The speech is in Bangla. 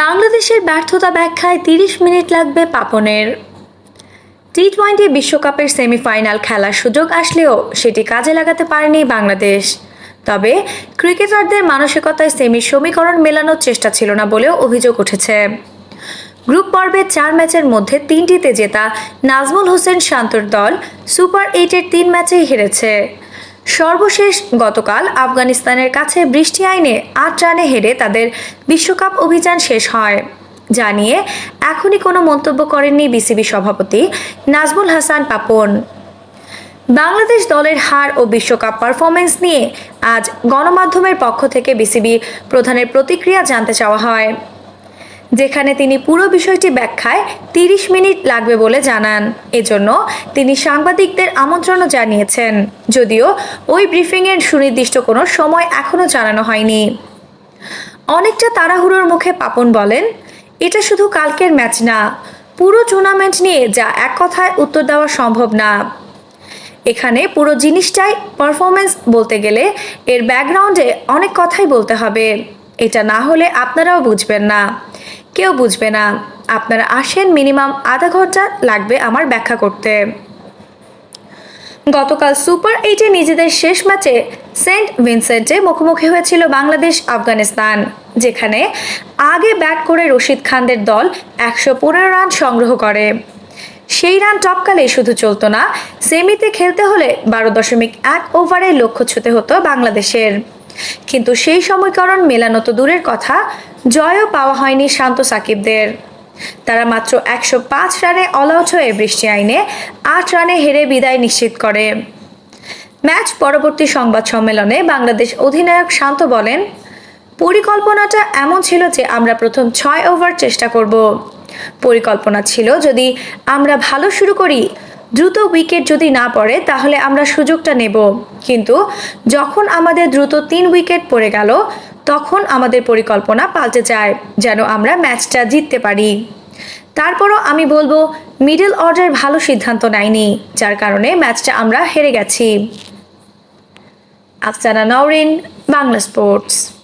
বাংলাদেশের ব্যর্থতা ব্যাখ্যায় তিরিশ মিনিট লাগবে পাপনের। টি টোয়েন্টি বিশ্বকাপের সেমিফাইনাল খেলার সুযোগ আসলেও সেটি কাজে লাগাতে পারেনি বাংলাদেশ। তবে ক্রিকেটারদের মানসিকতায় সেমির সমীকরণ মেলানোর চেষ্টা ছিল না বলেও অভিযোগ উঠেছে। গ্রুপ পর্বের চার ম্যাচের মধ্যে তিনটিতে জেতা নাজমুল হোসেন শান্তর দল সুপার এইটের তিন ম্যাচেই হেরেছে। সর্বশেষ, গতকাল আফগানিস্তানের কাছে বৃষ্টি আইনে আট রানে হেরে তাদের বিশ্বকাপ অভিযান শেষ হয়। যা নিয়ে এখনই কোনো মন্তব্য করেননি বিসিবি সভাপতি নাজমুল হাসান পাপন। বাংলাদেশ দলের হার ও বিশ্বকাপ পারফরমেন্স নিয়ে আজ গণমাধ্যমের পক্ষ থেকে বিসিবি প্রধানের প্রতিক্রিয়া জানতে চাওয়া হয়। যেখানে তিনি পুরো বিষয়টি ব্যাখ্যায় তিরিশ মিনিট লাগবে বলে জানান। এজন্য তিনি সাংবাদিকদের আমন্ত্রণও জানিয়েছেন। যদিও ওই ব্রিফিংয়ের সুনির্দিষ্ট কোনো সময় এখনও জানানো হয়নি। অনেকটা তাড়াহুড়োর মুখে পাপন বলেন, এটা শুধু কালকের ম্যাচ না, পুরো টুর্নামেন্ট নিয়ে যা এক কথায় উত্তর দেওয়া সম্ভব না। এখানে পুরো জিনিসটাই পারফরমেন্স বলতে গেলে এর ব্যাকগ্রাউন্ডে অনেক কথাই বলতে হবে। এটা না হলে আপনারাও বুঝবেন না। কেউ বুঝবে না। আপনারা আসেন মিনিমাম আধা ঘণ্টা লাগবে আমার ব্যাখ্যা করতে। গতকাল সুপার এইটে নিজেদের শেষ ম্যাচে সেন্ট ভিনসেন্টে মুখোমুখি হয়েছিল বাংলাদেশ আফগানিস্তান, যেখানে আগে ব্যাট করে রশিদ খানদের দল একশো পনেরো রান সংগ্রহ করে। সেই রান টপকালে শুধু চলতো না, সেমিতে খেলতে হলে বারো দশমিক এক ওভারে লক্ষ্য ছুতে হতো বাংলাদেশের। কিন্তু সেই সময়করণ মেলানো তো দূরের কথা জয়ও পাওয়া হয়নি শান্ত সাকিবদের। তারা মাত্র একশো পাঁচ রানে অল আউট হয়ে বৃষ্টি আইনে আট রানে হেরে বিদায় নিশ্চিত করে। ম্যাচ পরবর্তী সংবাদ সম্মেলনে বাংলাদেশ অধিনায়ক শান্ত বলেন, পরিকল্পনাটা এমন ছিল যে আমরা প্রথম ছয় ওভার চেষ্টা করব। পরিকল্পনা ছিল যদি আমরা ভালো শুরু করি, দ্রুত উইকেট যদি না পড়ে তাহলে আমরা সুযোগটা নেব। কিন্তু যখন আমাদের দ্রুত তিন উইকেট পড়ে গেল তখন আমাদের পরিকল্পনা পাল্টে যায়, যেন আমরা ম্যাচটা জিততে পারি। তারপরও আমি বলব, মিডল অর্ডার ভালো সিদ্ধান্ত নেয়নি, যার কারণে ম্যাচটা আমরা হেরে গেছি। আফসানা নওরিন, বাংলা স্পোর্টস।